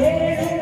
Yeah.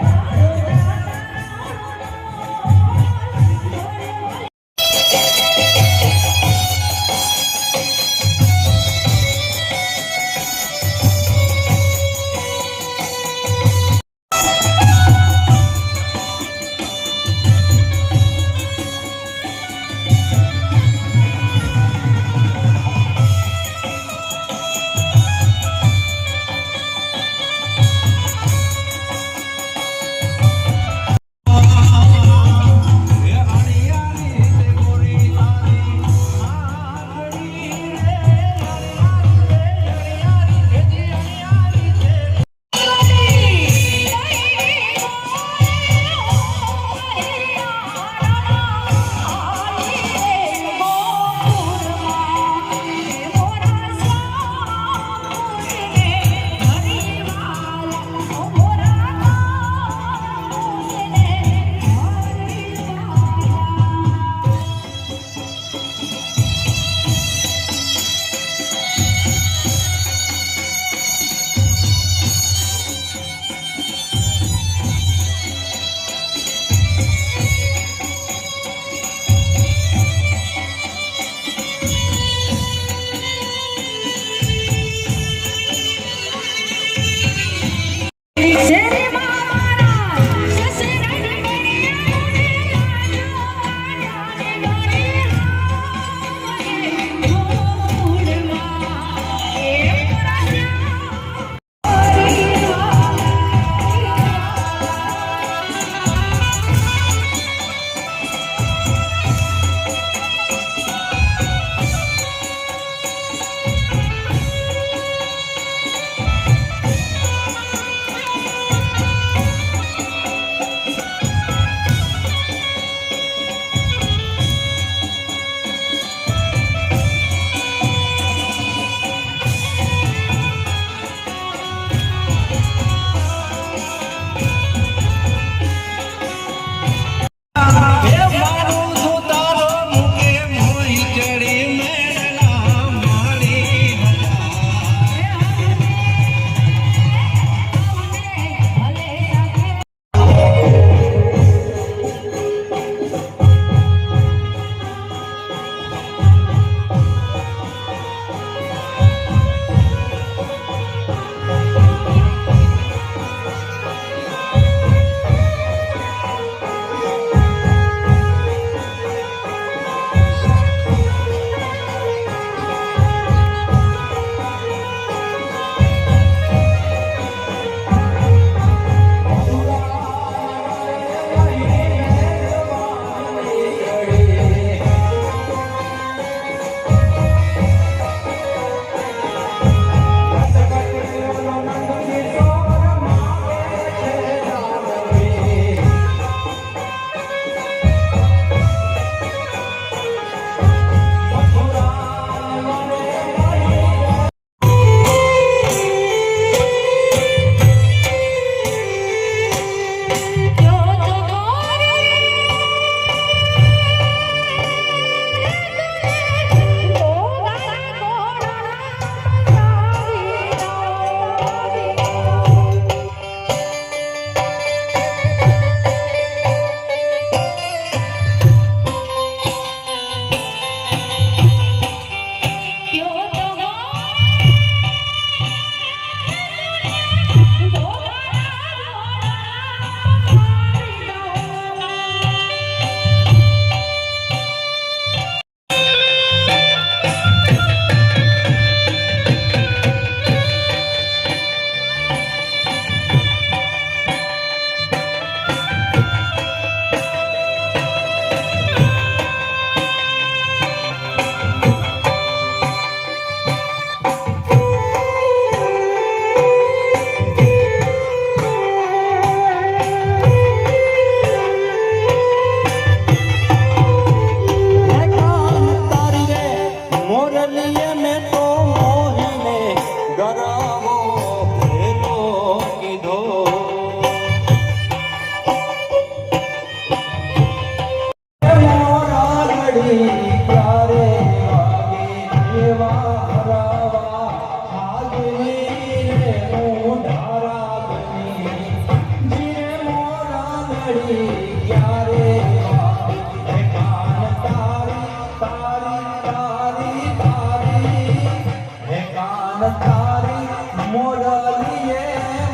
મોરલીએ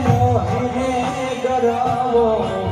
મોહીને ગરાવો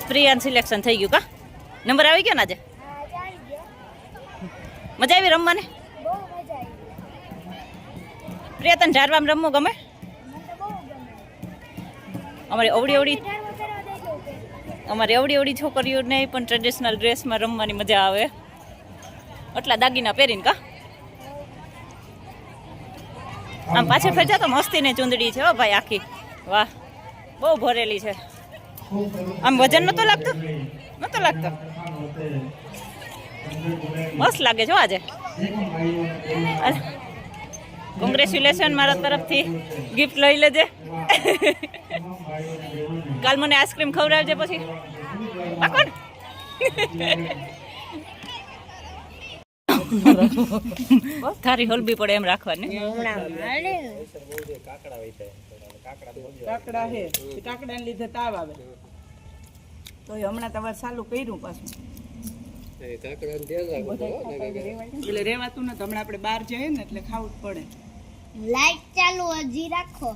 Priyan selection થઈ ગયું કા? નંબર આવી ગયો ને આજે? મજા આવી રમવાની? પ્રિયા તને ઝાડવામાં રમવું ગમે? અમારી અવડી અવડી અમારી અવડી અવડી છોકરીઓને પણ ટ્રેડિશનલ ડ્રેસમાં રમવાની મજા આવે. આટલા દાગીના પહેરીને કા? આમ પાછળ ફેરજા તો મસ્તીની ચૂંદડી છે હો ભાઈ આખી. વાહ, બહુ ભરેલી છે. આમ વજન નતો લાગતો? નતો લાગતો? મસ્ત લાગે છો આજે. કોંગ્રેચ્યુલેશન મારા તરફથી. ગિફ્ટ લઈ લેજે. કાલ મને આઈસ્ક્રીમ ખવડાવજે પછી. પાકો થારી હલબી પડે એમ રાખવાની. કાકડા હે કાકડા ને લીધે તાવ આવે. તો એ હમણાં તમારે ચાલુ કર્યું પાછું. એટલે રેવાતું ને હમણાં આપણે બહાર જઈએ ને એટલે ખાવું જ પડે. લાઈટ ચાલુ હજી રાખો.